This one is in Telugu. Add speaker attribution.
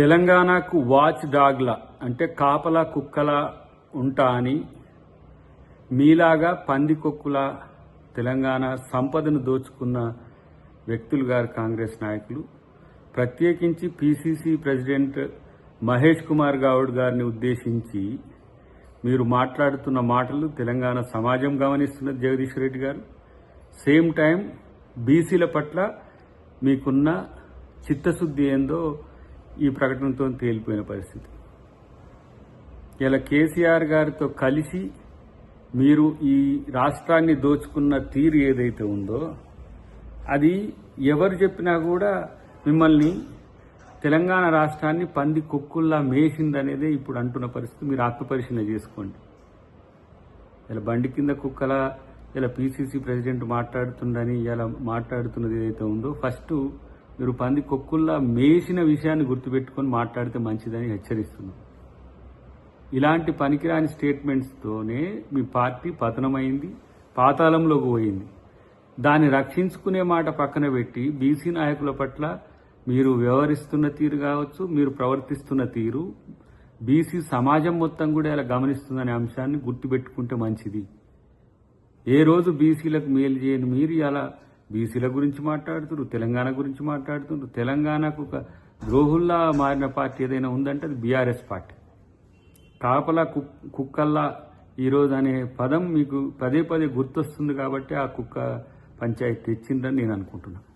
Speaker 1: తెలంగాణకు వాచ్ డాగ్ల అంటే కాపలా కుక్కల ఉంటా అని మీలాగా పందికొక్కుల తెలంగాణ సంపదను దోచుకున్న వ్యక్తులు గారు కాంగ్రెస్ నాయకులు. ప్రత్యేకించి పిసిసి ప్రెసిడెంట్ మహేష్ కుమార్ గౌడ్ గారిని ఉద్దేశించి మీరు మాట్లాడుతున్న మాటలు తెలంగాణ సమాజం గమనిస్తున్న జగదీష్ రెడ్డి గారు. సేమ్ టైం బీసీల పట్ల మీకున్న చిత్తశుద్ధి ఏందో ఈ ప్రకటనతో తేలిపోయిన పరిస్థితి. ఇలా కేసీఆర్ గారితో కలిసి మీరు ఈ రాష్ట్రాన్ని దోచుకున్న తీరు ఏదైతే ఉందో అది ఎవరు చెప్పినా కూడా మిమ్మల్ని తెలంగాణ రాష్ట్రాన్ని పంది కుక్కుల్లా మేసిందనేదే ఇప్పుడు అంటున్న పరిస్థితి మీరు ఆత్మపరిశీలన చేసుకోండి. ఇలా బండి కింద కుక్కల ఇలా పీసీసీ ప్రెసిడెంట్ మాట్లాడుతుండని ఇలా మాట్లాడుతున్నది ఏదైతే ఉందో ఫస్ట్ మీరు పంది కుక్కుల్లా మేసిన విషయాన్ని గుర్తుపెట్టుకొని మాట్లాడితే మంచిదని హెచ్చరిస్తున్నాం. ఇలాంటి పనికిరాని స్టేట్మెంట్స్తోనే మీ పార్టీ పతనమైంది పాతాళంలోకి పోయింది. దాన్ని రక్షించుకునే మాట పక్కన పెట్టి బీసీ నాయకుల పట్ల మీరు వ్యవహరిస్తున్న తీరు కావచ్చు మీరు ప్రవర్తిస్తున్న తీరు బీసీ సమాజం మొత్తం కూడా ఇలా గమనిస్తుందనే అంశాన్ని గుర్తుపెట్టుకుంటే మంచిది. ఏ రోజు బీసీలకు మేలు చేయని మీరు ఇలా బీసీల గురించి మాట్లాడుతున్నారు తెలంగాణ గురించి మాట్లాడుతున్నారు తెలంగాణకు ఒక ద్రోహుల్లా మారిన పార్టీ ఏదైనా ఉందంటే అది బీఆర్ఎస్ పార్టీ. కాపలా కుక్ కుక్కల్లా ఈరోజు అనే పదం మీకు పదే పదే గుర్తొస్తుంది కాబట్టి ఆ కుక్క పంచాయతీ తెచ్చిందని నేను అనుకుంటున్నాను